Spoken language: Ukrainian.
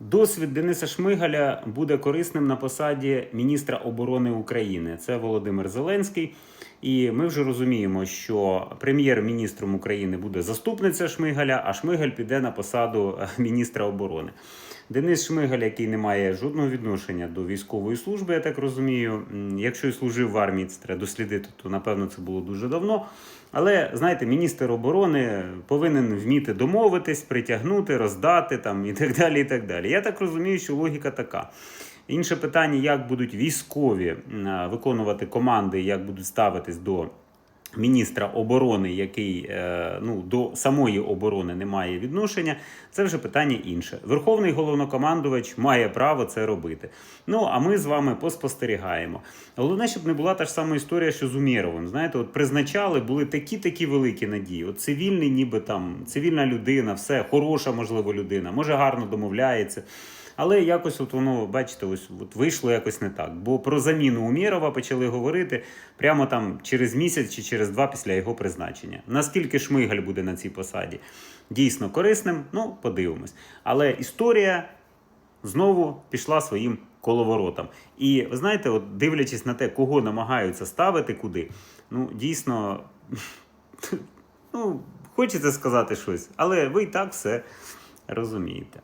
Досвід Дениса Шмигаля буде корисним на посаді міністра оборони України. Це Володимир Зеленський. І ми вже розуміємо, що прем'єр-міністром України буде заступниця Шмигаля, а Шмигаль піде на посаду е, міністра оборони. Денис Шмигаль, який не має жодного відношення до військової служби, я так розумію. Якщо і служив в армії, це треба дослідити, то напевно це було дуже давно. Але знаєте, міністр оборони повинен вміти домовитись, притягнути, роздати там і так далі. І так далі. Я так розумію, що логіка така. Інше питання, як будуть військові виконувати команди, як будуть ставитись до міністра оборони, який е, ну, до самої оборони не має відношення, це вже питання інше. Верховний головнокомандувач має право це робити. Ну а ми з вами поспостерігаємо. Головне, щоб не була та ж сама історія, що з Умєровим. Знаєте, от призначали, були такі-такі великі надії. От цивільний, ніби там цивільна людина, все хороша, можливо, людина, може гарно домовляється. Але якось от воно, бачите, ось от вийшло якось не так. Бо про заміну Умєрова почали говорити прямо там через місяць чи через два після його призначення. Наскільки Шмигаль буде на цій посаді дійсно корисним, ну подивимось. Але історія знову пішла своїм коловоротом. І ви знаєте, от дивлячись на те, кого намагаються ставити куди, ну дійсно, ну, хочеться сказати щось, але ви і так все розумієте.